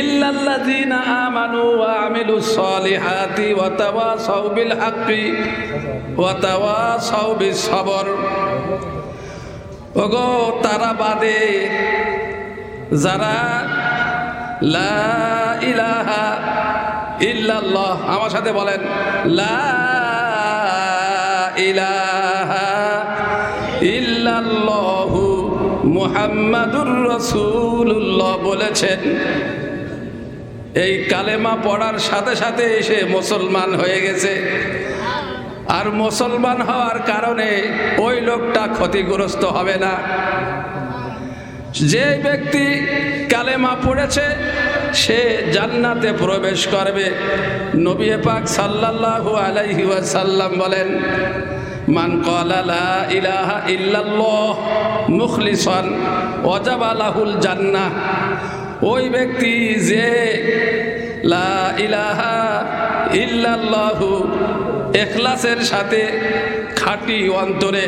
ইল্লাল্লাযীনা আমানু ওয়া আমিলুস সালিহাতি ওয়া তাওয়াসাউ বিল হাক্কি ওয়া তাওয়াসাউ বিস সবর ওগো, তারা বাদে যারা লা ইলাহা ইল্লাল্লাহ, আমার সাথে বলেন, লা ইলাহা ইল্লাল্লাহু মুহাম্মাদুর রাসূলুল্লাহ বলেছেন এই কালেমা পড়ার সাথে সাথে এসে মুসলমান হয়ে গেছে। আর মুসলমান হওয়ার কারণে ওই লোকটা ক্ষতিগ্রস্ত হবে না। যে ব্যক্তি কালেমা পড়েছে, সে জান্নাতে প্রবেশ করবে। নবী পাক সাল্লাল্লাহু আলাইহি ওয়াসাল্লাম বলেন, মান ক্বালা লা ইলাহা ইল্লাল্লাহ মুখলিসান ওয়াজাবা লাহুল জান্নাহ। ওই ব্যক্তি যে লা ইলাহা ইল্লাল্লাহু এখলাসের সাথে খাঁটি অন্তরে,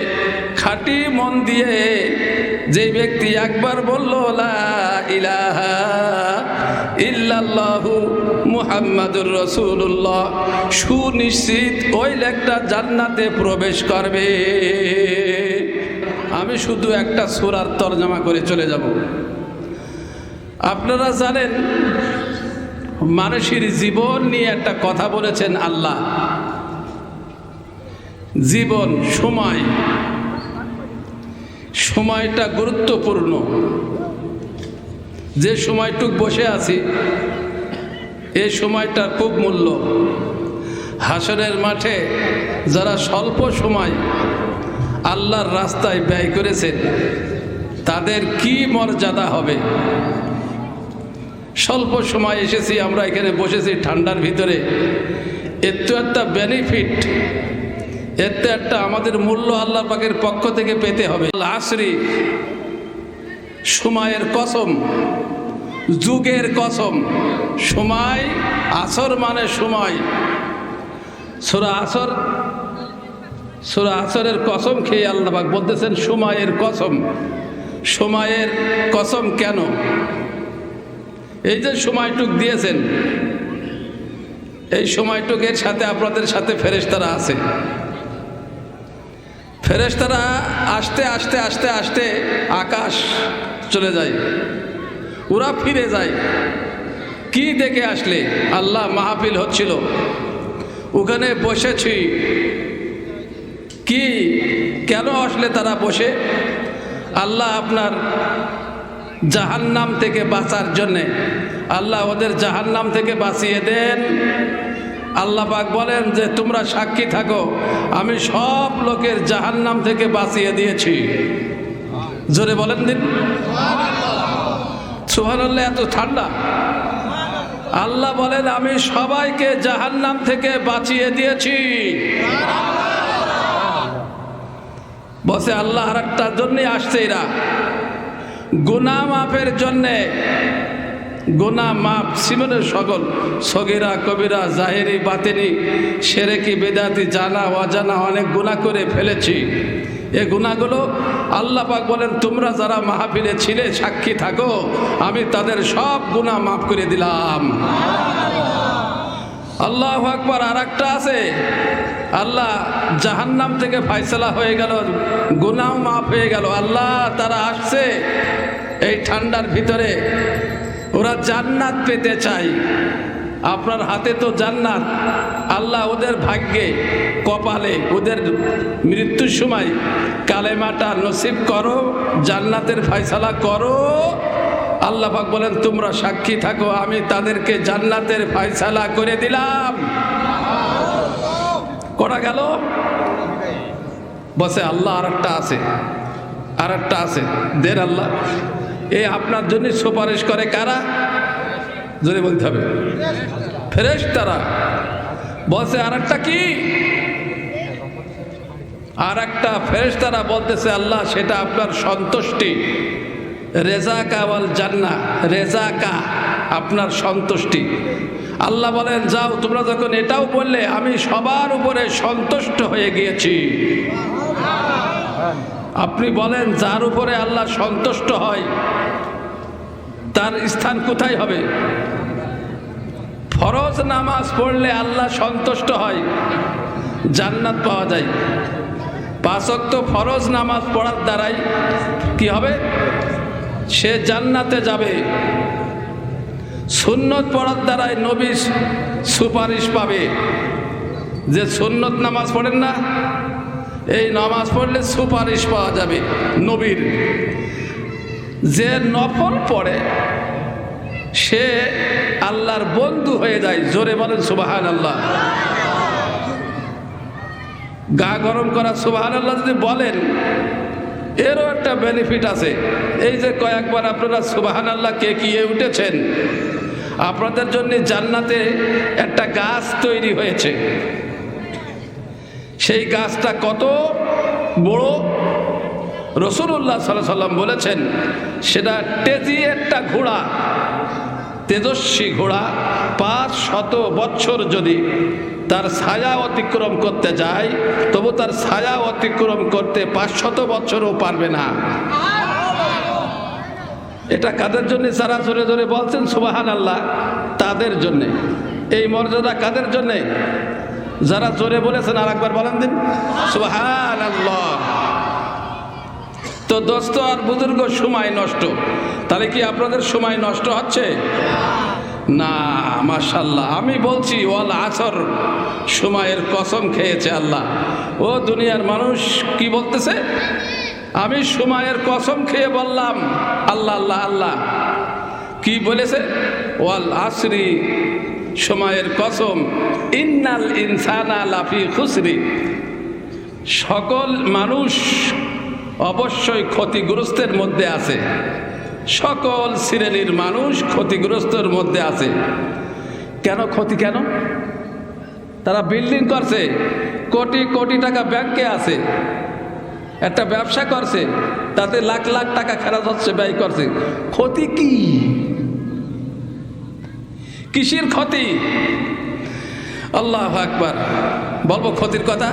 খাঁটি মন দিয়ে যে ব্যক্তি একবার বলল, লা ইলাহা ইল্লাল্লাহু মুহাম্মাদুর রসুল্লাহ সুনিশ্চিত ওই লেখটা জান্নাতে প্রবেশ করবে। আমি শুধু একটা সুরার তর্জমা করে চলে যাব। আপনারা জানেন, মানুষের জীবন নিয়ে একটা কথা বলেছেন আল্লাহ। জীবন, সময়। সময়টা গুরুত্বপূর্ণ। যে সময়টুক বসে আছি এই সময়টার খুব মূল্য। হাসনের মাঠে যারা স্বল্প সময় আল্লাহর রাস্তায় ব্যয় করেছেন, তাদের কি মর্যাদা হবে? স্বল্প সময় এসেছি, আমরা এখানে বসেছি ঠান্ডার ভিতরে। এর তো একটা বেনিফিট এর তো একটা আমাদের মূল্য আল্লাহ পাকের পক্ষ থেকে পেতে হবে। আশ্রি সময়ের কসম, যুগের কসম, সময়, আসর মানে সময়। সুরা আসর, সুরা আসরের কসম খেয়ে আল্লাহ পাক বলতেছেন, সময়ের কসম। সময়ের কসম কেন? এই যে সময়টুক দিয়েছেন, এই সময়টুকের সাথে আপনাদের সাথে ফেরেশতারা আছে। ফেরেশতারা আসতে আসতে আসতে আসতে আকাশ চলে যায়, ওরা ফিরে যায়। কি দেখে আসলে? আল্লাহ মাহফিল হচ্ছিল। ওখানে বসেছি। কি, কেন আসলে তারা বসে? আল্লাহ আপনার জাহান্নাম থেকে বাঁচার জন্যে। আল্লাহ ওদের জাহান্নাম থেকে বাঁচিয়ে দেন। আল্লাহ পাক বলেন যে, তোমরা সাক্ষী থাকো, আমি সব লোকের জাহান্নাম থেকে বাঁচিয়ে দিয়েছি। জোরে বলেন দিন। সুহানুল্লাহ এত ঠান্ডা। আল্লাহ বলেন, আমি সবাইকে জাহান্নাম থেকে বাঁচিয়ে দিয়েছি। বসে আল্লাহ আর একটার জন্যই আসছে এরা। গুনা মাপের জন্যে, গোনা মাপ সিমনের সকল, সগিরা, কবিরা, জাহেরি, বাতেনি, সেরেকি, বেদাতি, জানা, অজানা অনেক গুণা করে ফেলেছি। এ গুণাগুলো আল্লাহ পাক বলেন, তোমরা যারা মাহফিলে ছিলে, সাক্ষী থাকো, আমি তাদের সব গুণা মাফ করে দিলাম। আল্লাহ আকবার আর একটা আছে। আল্লাহ জাহান্নাম থেকে ফাইসলা হয়ে গেল গুনাও মাফ হয়ে গেল। আল্লাহ তারা আসছে এই ঠান্ডার ভিতরে ওরা জান্নাত পেতে চাই আপনার হাতে তো জান্নাত। আল্লাহ ওদের ভাগ্যে, কপালে, ওদের মৃত্যুর সময় কালেমাটা নসিব করো, জান্নাতের ফাইসালা করো। আল্লাহ পাক বলেন, তোমরা সাক্ষী থাকো, আমি তাদেরকে জান্নাতের ফাইসালা করে দিলাম। করা গেল? বসে আল্লাহ আর একটা আছে। আর একটা আছে। দের আল্লাহ। এ আপনার জন্য সুপারিশ করে কারা? যদি বলতে হবে। ফেরেশ তারা বলছে আর একটা কি? আর একটা ফেরেশ তারা বলতেছে, আল্লাহ, সেটা আপনার সন্তুষ্টি। রেজাকা ওয়াল জান্না, রেজাকা আপনার সন্তুষ্টি। আল্লাহ বলেন, যাও, তোমরা যখন এটাও বললে, আমি সবার উপরে সন্তুষ্ট হয়ে গিয়েছি। আপনি বলেন, যার উপরে আল্লাহ সন্তুষ্ট হয় তার স্থান কোথায় হবে? ফরজ নামাজ পড়লে আল্লাহ সন্তুষ্ট হয়, জান্নাত পাওয়া যায়। পাঁচক্ত ফরজ নামাজ পড়ার দ্বারাই কি হবে? সে জান্নাতে যাবে। সুন্নত পড়ার দ্বারাই নবী সুপারিশ পাবে। যে সুন্নত নামাজ পড়েন না, এই নামাজ পড়লে সুপারিশ পাওয়া যাবে নবীর। যে নফল পড়ে, সে আল্লাহর বন্ধু হয়ে যায়। জোরে বলেন সুবাহান আল্লাহ গা গরম করা সুবাহান আল্লাহ যদি বলেন, এরও একটা বেনিফিট আছে। এই যে কয়েকবার আপনারা সুবাহান আল্লাহ কে কিয়ে উঠেছেন, আপনাদের জন্য জান্নাতে একটা গাছ তৈরি হয়েছে। সেই গাছটা কত বড়? রসুল্লাহ সাল্লাহ সাল্লাম বলেছেন, সেটা তেজি একটা ঘোড়া, তেজস্বী ঘোড়া, পাঁচ শত বছর যদি তার ছায়া অতিক্রম করতে যায়, তবু তার ছায়া অতিক্রম করতে পাঁচ শত বছরও পারবে না। এটা কাদের জন্য? যারা জোরে জোরে বলছেন সুবাহান আল্লাহ তাদের জন্যে। এই মর্যাদা কাদের জন্যে? যারা জোরে বলেছেন আর একবার বলেন দিন। সুবাহান আল্লাহ তো দোস্ত আর বুজুর্গ, সময় নষ্ট। তাহলে কি আপনাদের সময় নষ্ট হচ্ছে? না মাশাল্লাহ আমি বলছি, ওয়াল আসর, সময়ের কসম খেয়েছে আল্লাহ। ও দুনিয়ার মানুষ, কি বলতেছে? আমি সময়ের কসম খেয়ে বললাম, আল্লাহ আল্লাহ আল্লাহ। কি বলেছে? ওয়াল আসরি, সময়ের কসম, ইন্নাল ইনসানা লাফি খুসরি। সকল মানুষ অবশ্যই ক্ষতিগ্রস্তের মধ্যে আছে। সকল শ্রেণির মানুষ ক্ষতিগ্রস্তের মধ্যে আছে। কেন ক্ষতি কেন? তারা বিল্ডিং করছে, কোটি কোটি টাকা ব্যাংকে আছে। একটা ব্যবসা করছে, তাতে লাখ লাখ টাকা খরচ হচ্ছে, ব্যয় করছে। ক্ষতি কি? কিসের ক্ষতি? আল্লাহ আকবার। বলব ক্ষতির কথা?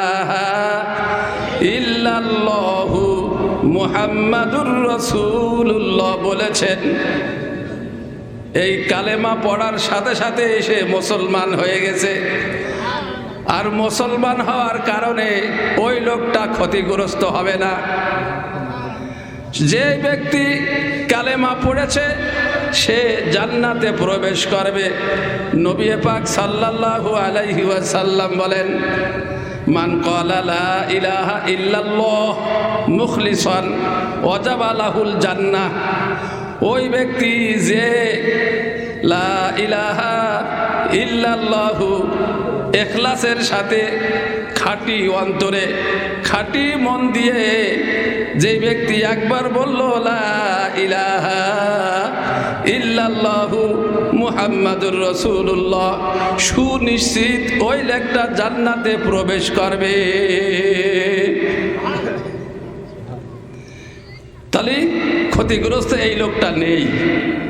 মুহাম্মাদুর রসুল্লাহ বলেছেন, এই কালেমা পড়ার সাথে সাথে এসে মুসলমান হয়ে গেছে। আর মুসলমান হওয়ার কারণে ওই লোকটা ক্ষতিগ্রস্ত হবে না। যে ব্যক্তি কালেমা পড়েছে, সে জান্নাতে প্রবেশ করবে। নবী পাক সাল্লাল্লাহু আলাইহি ওয়াসাল্লাম বলেন মান ক্বালা লা ইলাহা ইল্লাল্লাহ মুখলিসান ওয়াজাবা লাহুল জান্নাহ। ওই ব্যক্তি যে লা ইলাহা ইল্লাল্লাহু এখলাসের সাথে খাঁটি অন্তরে, খাঁটি মন দিয়ে যে ব্যক্তি একবার বলল, লা ইলাহা ইল্লাল্লাহু মুহাম্মাদুর রসুল্লাহ সুনিশ্চিত ওই লেখটা জান্নাতে প্রবেশ করবে। তাহলে ক্ষতিগ্রস্ত এই লোকটা নেই।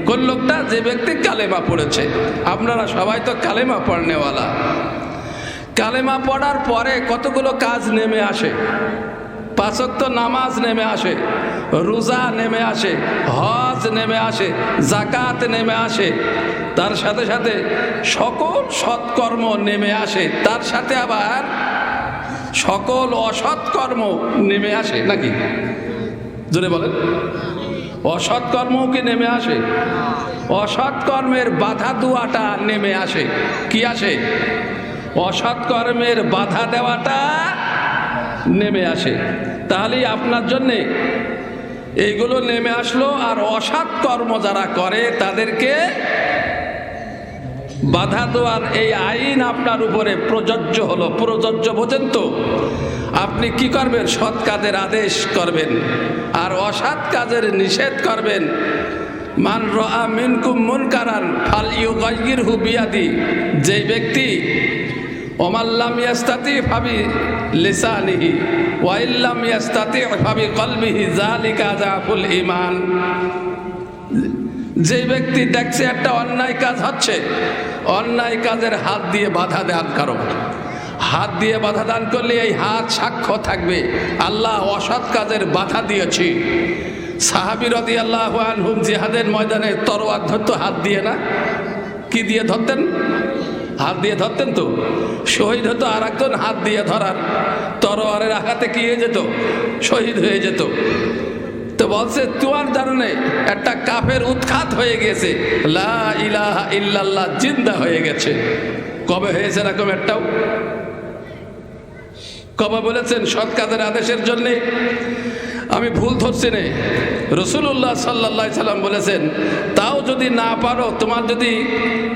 কোন লোকটা? যে ব্যক্তি কালেমা পড়েছে। আপনারা সবাই তো কালেমা পড়নেওয়ালা। কালেমা পড়ার পরে কতগুলো কাজ নেমে আসে? পাঁচক্ত নামাজ নেমে আসে, রোজা নেমে আসে, হজ নেমে আসে জাকাত নেমে আসে, তার সাথে সাথে সকল সৎকর্ম নেমে আসে, তার সাথে আবার সকল অসৎকর্ম নেমে আসে, নাকি? জোরে বলেন। অসৎকর্ম কি নেমে আসে? অসৎকর্মের বাধা দুয়াটা নেমে আসে, কি আসে? অসৎকর্মের বাধা দেওয়াটা নেমে আসে। তাহলেই আপনার জন্যে এইগুলো নেমে আসলো আর অসৎ কর্ম যারা করে তাদেরকে বাধা দেওয়ার এই আইন আপনার উপরে প্রযোজ্য হলো। প্রযোজ্য বোঝেন তো? আপনি কি করবেন? সৎ কাজের আদেশ করবেন আর অসৎ কাজের নিষেধ করবেন। মান রা মিনকুম মুনকারান ফাল ইউ ইউগাইয়িরহু বিয়াদি। যেই ব্যক্তি ঈমান। যে ব্যক্তি দেখছে একটা অন্যায় কাজ হচ্ছে, অন্যায় কাজের হাত দিয়ে বাধা দান করো। হাত দিয়ে বাধা দান করলে এই হাত সাক্ষ্য থাকবে। আল্লাহ অসৎ কাজের বাধা দিয়েছি। সাহাবি রদি আল্লাহ আনহুম জিহাদের ময়দানে তরোয়ার ধরতো, হাত দিয়ে না? কি দিয়ে ধরতেন? হাত দিয়ে ধরতেন তো? শহীদ হতো আর একজন হাত দিয়ে ধরার। তরোয়ারের আঘাতে কি হয়ে যেত? শহীদ হয়ে যেত। তো বলছে, তোমার কারণে একটা কাফের উৎখাত হয়ে গেছে। লা ইলাহা ইল্লাল্লাহ, জিন্দা হয়ে গেছে। কবে হয়েছে এরকম একটাও? কবে বলেছেন, সৎ কাজের আদেশের জন্যে? আমি ভুল ধরছি নে রসুল্লাহ সাল্লা সাল্লাম বলেছেন, তাও যদি না পারো, তোমার যদি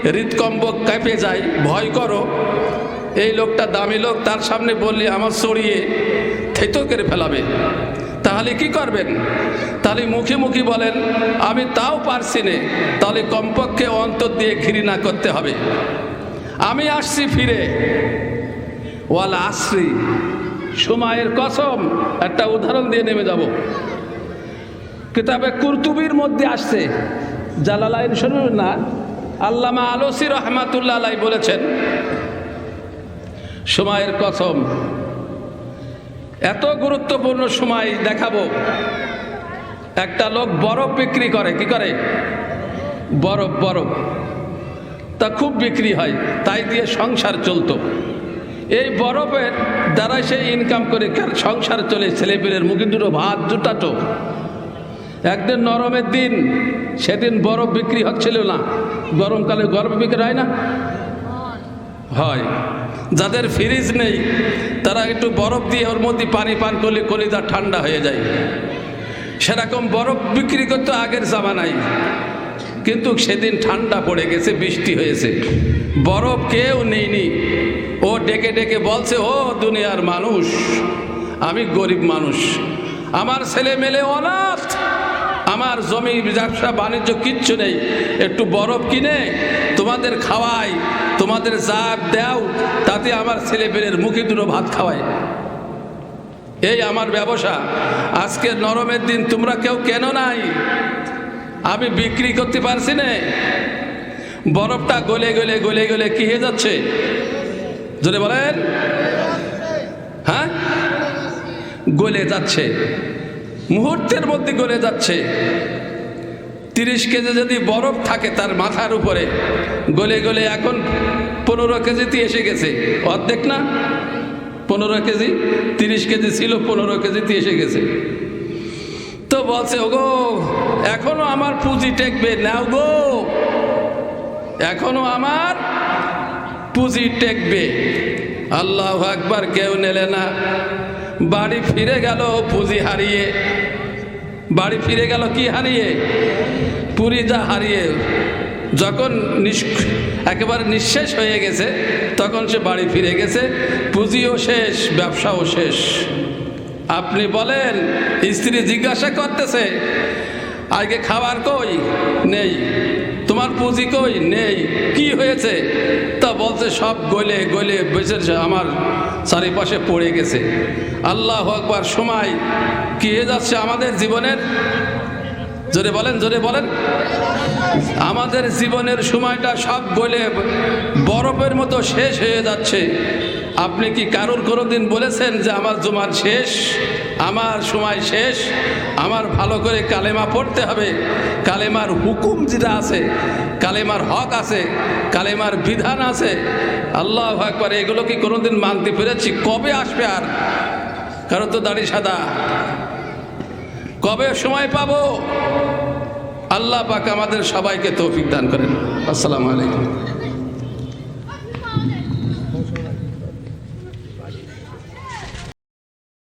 হৃদকম্ব কেঁপে যায়, ভয় করো। এই লোকটা দামি লোক, তার সামনে বললে, আমার সরিয়ে থেতো করে ফেলাবে। তাহলে কি করবেন? তাহলে মুখে মুখে বলেন, আমি তাও পারছি নে। তাহলে কমপক্ষে অন্তর দিয়ে ঘৃণা করতে হবে। আমি আসছি ফিরে। ওয়াল আশ্রি সময়ের কসম, একটা উদাহরণ দিয়ে নেমে যাব। কিতাবে কুরতুবির মধ্যে আসছে, জালালাইন শুনুন না? আল্লামা আলসি রহমাতুল্লাহ আলাই বলেছেন, সময়ের কসম, এত গুরুত্বপূর্ণ সময় দেখাবো। একটা লোক বরফ বিক্রি করে, কি করে? বরফ বরফ। তা খুব বিক্রি হয়, তাই দিয়ে সংসার চলতো। এই বরফের দ্বারা সে ইনকাম করে সংসার চলে, ছেলেপেলের মুখে দুটো ভাত, দুটা জুটাতো একদিন নরমের দিন, সেদিন বরফ বিক্রি হচ্ছিল না। গরমকালে গরম বিক্রি হয় না? হয়। যাদের ফ্রিজ নেই, তারা একটু বরফ দিয়ে ওর মধ্যে পানি পান করলে কলিজা ঠান্ডা হয়ে যায়। সেরকম বরফ বিক্রি করতো আগের জামানায়। কিন্তু সেদিন ঠান্ডা পড়ে গেছে, বৃষ্টি হয়েছে। বরফ কেউ নেইনি ও ডেকে ডেকে বলছে, ও দুনিয়ার মানুষ, আমি গরিব মানুষ। আমার ছেলে মেলে অনাথ। আমার জমি ব্যবসা, বাণিজ্য কিচ্ছু নেই। একটু বরফ কিনে তোমাদের খাওয়াই, তোমাদের যা দাও, তাতে আমার ছেলে পেলের মুখে দুটো ভাত খাওয়াই। এই আমার ব্যবসা। আজকে নরমের দিন তোমরা কেউ কেন নাই। আমি বিক্রি করতে পারছি না। বরফটা গলে গলে গলে গলে কি হয়ে যাচ্ছে? জোরে বলেন। হ্যাঁ? গলে যাচ্ছে। মুহূর্তের মধ্যে গলে যাচ্ছে। তিরিশ কেজি যদি বরফ থাকে তার মাথার উপরে, গলে গলে এখন পনেরো কেজিতে এসে গেছে। অর্ধেক না? পনেরো কেজি? তিরিশ কেজি ছিল, পনেরো কেজিতে এসে গেছে। তো বলছে, ওগো, এখনও আমার পুঁজি টেকবে, নাও গো। এখনও আমার পুঁজি টেকবে। আল্লাহ একবার কেউ নেলে না। বাড়ি ফিরে গেল পুঁজি হারিয়ে। বাড়ি ফিরে গেল কি হারিয়ে? পুরী যা হারিয়ে। যখন একেবারে নিঃশেষ হয়ে গেছে, তখন সে বাড়ি ফিরে গেছে। পুঁজিও শেষ, ব্যবসাও শেষ। আপনি বলেন, স্ত্রী জিজ্ঞাসা করতেছে, আগে খাবার কই? নেই। তোমার পুঁজি কই? নেই। কি হয়েছে? তা বলছে, সব গলে গলে বেঁচে আমার চারিপাশে পড়ে গেছে। আল্লাহ আকবার, সময় কি হয়ে যাচ্ছে আমাদের জীবনের? জোরে বলেন জোরে বলেন। আমাদের জীবনের সময়টা সব গলে, বরফের মতো শেষ হয়ে যাচ্ছে। আপনি কি কারোর কোনো দিন বলেছেন যে আমার জমার শেষ, আমার সময় শেষ? আমার ভালো করে কালেমা পড়তে হবে। কালেমার হুকুম যেটা আছে, কালেমার হক আছে, কালেমার বিধান আছে। আল্লাহ একবার এগুলো কি কোনোদিন মানতে পেরেছি? কবে আসবে আর? কারও তো দাড়ি সাদা। কবে সময় পাবো? আল্লাহ পাক আমাদের সবাইকে তৌফিক দান করেন। আসসালামু আলাইকুম।